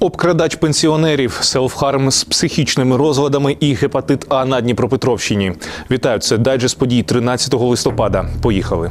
Обкрадач пенсіонерів, селфхарм з психічними розладами і гепатит А на Дніпропетровщині. Вітаю, це дайджест подій 13 листопада. Поїхали.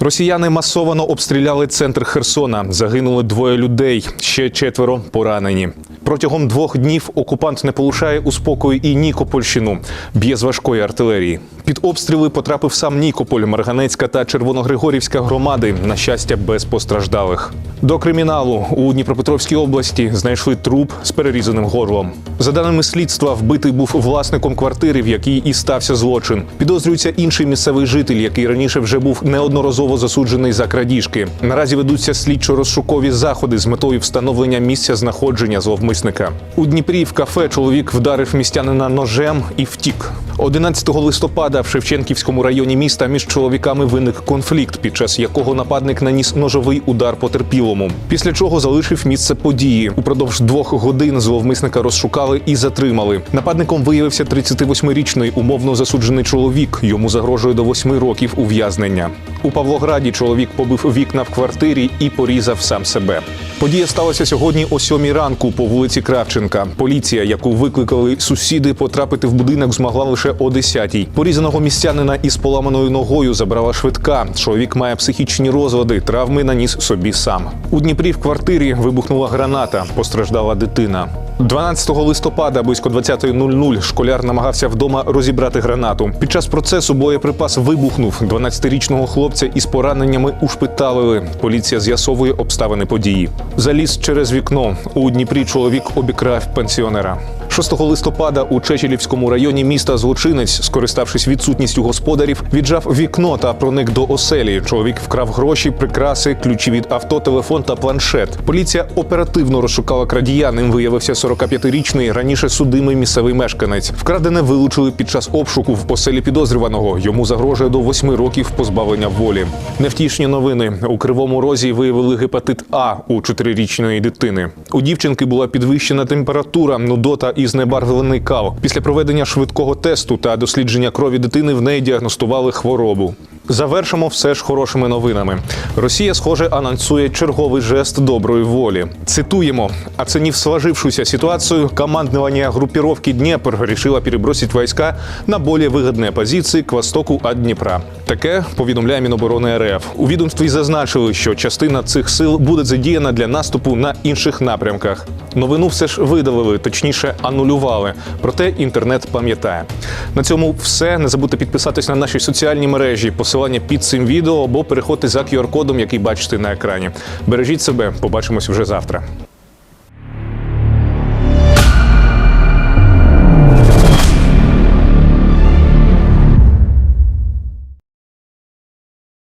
Росіяни масовано обстріляли центр Херсона. Загинули двоє людей, ще четверо поранені. Протягом двох днів окупант не полишає у спокою і Нікопольщину, б'є з важкої артилерії. Під обстріли потрапив сам Нікополь, Марганецька та Червоногригорівська громади. На щастя, без постраждалих. До криміналу у Дніпропетровській області знайшли труп з перерізаним горлом. За даними слідства, вбитий був власником квартири, в якій і стався злочин. Підозрюється інший місцевий житель, який раніше вже був неодноразово засуджений за крадіжки. Наразі ведуться слідчо-розшукові заходи з метою встановлення місця знаходження зловмисника. У Дніпрі в кафе чоловік вдарив містянина ножем і втік. 11 листопада в Шевченківському районі міста між чоловіками виник конфлікт, під час якого нападник наніс ножовий удар потерпілому. Після чого залишив місце події. Упродовж двох годин зловмисника розшукали і затримали. Нападником виявився 38-річний умовно засуджений чоловік. Йому загрожує до 8 років ув'язнення. У Павлограді чоловік побив вікна в квартирі і порізав сам себе. Подія сталася сьогодні о сьомій ранку по вулиці Кравченка. Поліція, яку викликали сусіди, потрапити в будинок змогла лише о 10-й. Порізаного містянина із поламаною ногою забрала швидка. Чоловік має психічні розлади, травми наніс собі сам. У Дніпрі в квартирі вибухнула граната. Постраждала дитина. 12 листопада близько 20.00 школяр намагався вдома розібрати гранату. Під час процесу боєприпас вибухнув. 12-річного хлопця із пораненнями ушпиталили. Поліція з'ясовує обставини події. Заліз через вікно. У Дніпрі чоловік обікрав пенсіонера. 6 листопада у Чечелівському районі міста злочинець, скориставшись відсутністю господарів, віджав вікно та проник до оселі. Чоловік вкрав гроші, прикраси, ключі від авто, телефон та планшет. Поліція оперативно розшукала крадія. Ним виявився 45-річний раніше судимий місцевий мешканець. Вкрадене вилучили під час обшуку в оселі підозрюваного. Йому загрожує до 8 років позбавлення волі. Невтішні новини у кривому розі виявили гепатит А у 4-річної дитини. У дівчинки була підвищена температура, нудота і знебарвлений кал. Після проведення швидкого тесту та дослідження крові дитини в неї діагностували хворобу. Завершимо все ж хорошими новинами. Росія, схоже, анонсує черговий жест доброї волі. Цитуємо: оценив сложившуюся ситуацию, командование группировки Днепр решило перебросить войска на более выгодные позиції к востоку від Дніпра. Таке повідомляє Міноборони РФ. У відомстві зазначили, що частина цих сил буде задіяна для наступу на інших напрямках. Новину все ж видалили, точніше анулювали. Проте інтернет пам'ятає. На цьому все. Не забудьте підписатись на наші соціальні мережі, посилання під цим відео або переходьте за QR-кодом, який бачите на екрані. Бережіть себе, побачимось вже завтра.